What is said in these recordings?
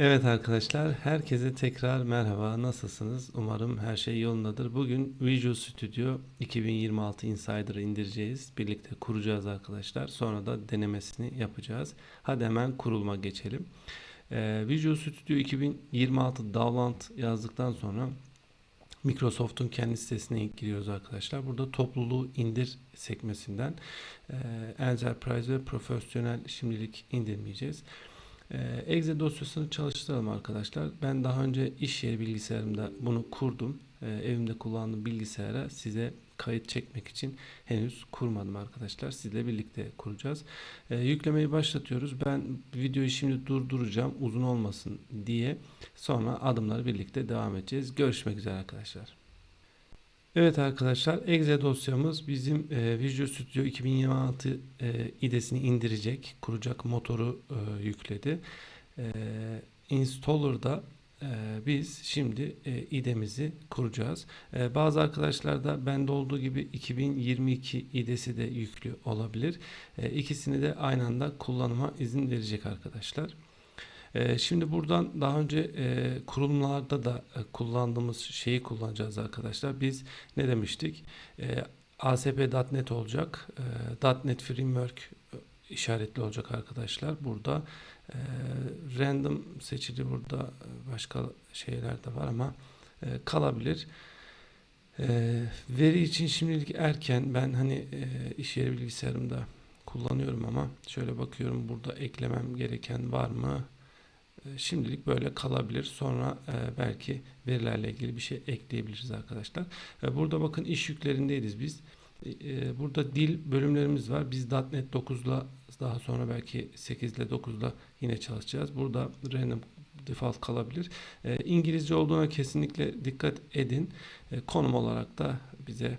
Evet arkadaşlar, herkese tekrar merhaba. Nasılsınız? Umarım her şey yolundadır. Bugün Visual Studio 2026 Insider'ı indireceğiz. Birlikte kuracağız arkadaşlar. Sonra da denemesini yapacağız. Hadi hemen kurulma geçelim. Ee, Visual Studio 2026 Download yazdıktan sonra Microsoft'un kendi sitesine giriyoruz arkadaşlar. Burada topluluğu indir sekmesinden e, Enterprise ve Profesyonel şimdilik indirmeyeceğiz. Exe dosyasını çalıştıralım arkadaşlar. Ben daha önce iş yeri bilgisayarımda bunu kurdum. Ee, evimde kullandığım bilgisayara size kayıt çekmek için henüz kurmadım arkadaşlar. Sizle birlikte kuracağız. Ee, yüklemeyi başlatıyoruz. Ben videoyu şimdi durduracağım uzun olmasın diye. Sonra adımları birlikte devam edeceğiz. Görüşmek üzere arkadaşlar. Evet arkadaşlar Exe dosyamız bizim e, Visual Studio 2026 e, idesini indirecek, kuracak motoru e, yükledi. E, Installer'da e, biz şimdi e, idemizi kuracağız. E, bazı arkadaşlarda bende olduğu gibi 2022 idesi de yüklü olabilir. E, ikisini de aynı anda kullanıma izin verecek arkadaşlar. Ee, şimdi buradan daha önce e, kurulumlarda da e, kullandığımız şeyi kullanacağız arkadaşlar. Biz ne demiştik? E, ASP.NET olacak. .NET Framework işaretli olacak arkadaşlar. Burada random seçili burada başka şeyler de var ama kalabilir. Veri için şimdilik erken. Ben hani iş yeri bilgisayarımda kullanıyorum ama şöyle bakıyorum burada eklemem gereken var mı? E, şimdilik böyle kalabilir. Sonra e, belki verilerle ilgili bir şey ekleyebiliriz arkadaşlar. E, burada bakın iş yüklerindeyiz biz. Burada dil bölümlerimiz var. Biz .NET 9'la daha sonra belki 8 ile 9'la yine çalışacağız. Burada random default kalabilir. İngilizce olduğuna kesinlikle dikkat edin. Konum olarak da bize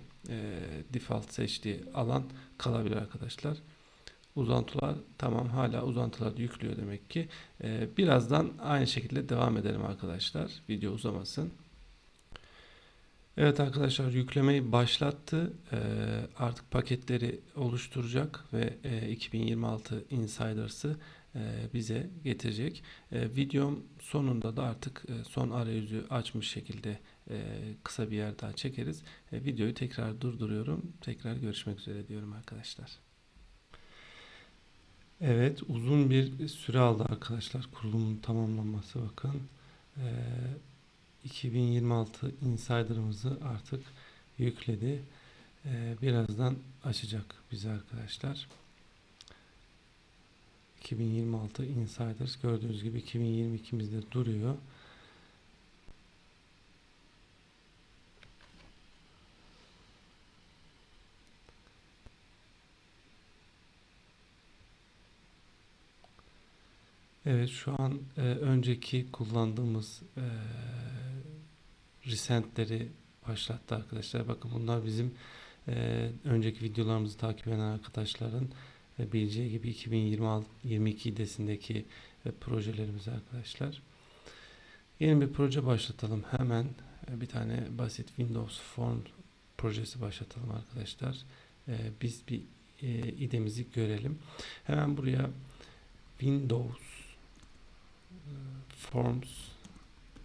default seçtiği alan kalabilir arkadaşlar. Uzantılar tamam hala uzantılar yüklüyor demek ki. Ee, birazdan aynı şekilde devam edelim arkadaşlar. Video uzamasın. Evet arkadaşlar yüklemeyi başlattı. Ee, artık paketleri oluşturacak ve e, 2026 Insiders'ı e, bize getirecek. E, videom sonunda da artık e, son arayüzü açmış şekilde e, kısa bir yer daha çekeriz. E, videoyu tekrar durduruyorum. Tekrar görüşmek üzere diyorum arkadaşlar. Evet uzun bir süre aldı arkadaşlar kurulumun tamamlanması bakın. Ee, 2026 Insider'ımızı artık yükledi. Ee, birazdan açacak bize arkadaşlar. 2026 Insiders gördüğünüz gibi 2022'mizde duruyor. Evet şu an e, önceki kullandığımız e, recentleri başlattı arkadaşlar. Bakın bunlar bizim e, önceki videolarımızı takip eden arkadaşların e, bileceği gibi 2022 desindeki e, projelerimiz arkadaşlar. Yeni bir proje başlatalım. Hemen e, bir tane basit Windows Form projesi başlatalım arkadaşlar. E, biz bir e, idemizi görelim. Hemen buraya Windows Forms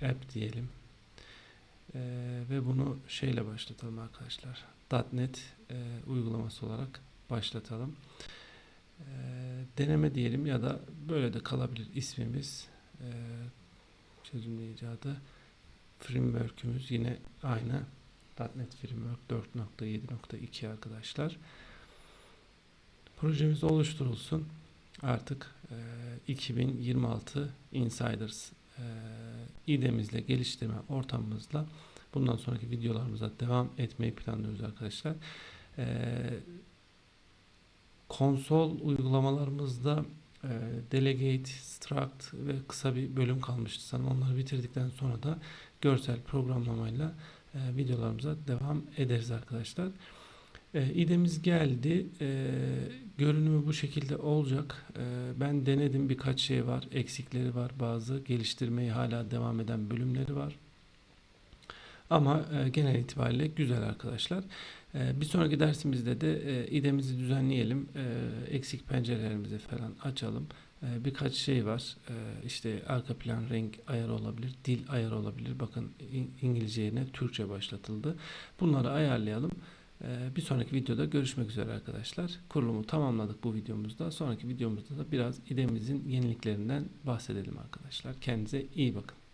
app diyelim. Ee, ve bunu şeyle başlatalım arkadaşlar. .NET e, uygulaması olarak başlatalım. E, deneme diyelim ya da böyle de kalabilir ismimiz. E, çözümleyici adı. Framework'ümüz yine aynı. .NET Framework 4.7.2 arkadaşlar. Projemiz oluşturulsun artık e, 2026 Insiders e, idemizle geliştirme ortamımızla bundan sonraki videolarımıza devam etmeyi planlıyoruz arkadaşlar. E, konsol uygulamalarımızda e, Delegate, Struct ve kısa bir bölüm kalmıştı sanırım. Onları bitirdikten sonra da görsel programlamayla e, videolarımıza devam ederiz arkadaşlar. E, geldi. E, görünümü bu şekilde olacak. E, ben denedim birkaç şey var. Eksikleri var bazı. Geliştirmeyi hala devam eden bölümleri var. Ama e, genel itibariyle güzel arkadaşlar. E, bir sonraki dersimizde de e, idemizi düzenleyelim. E, eksik pencerelerimizi falan açalım. E, birkaç şey var. Ee, işte arka plan renk ayarı olabilir, dil ayarı olabilir. Bakın İngilizce yerine Türkçe başlatıldı. Bunları ayarlayalım. Ee, bir sonraki videoda görüşmek üzere arkadaşlar. Kurulumu tamamladık bu videomuzda. Sonraki videomuzda da biraz idemizin yeniliklerinden bahsedelim arkadaşlar. Kendinize iyi bakın.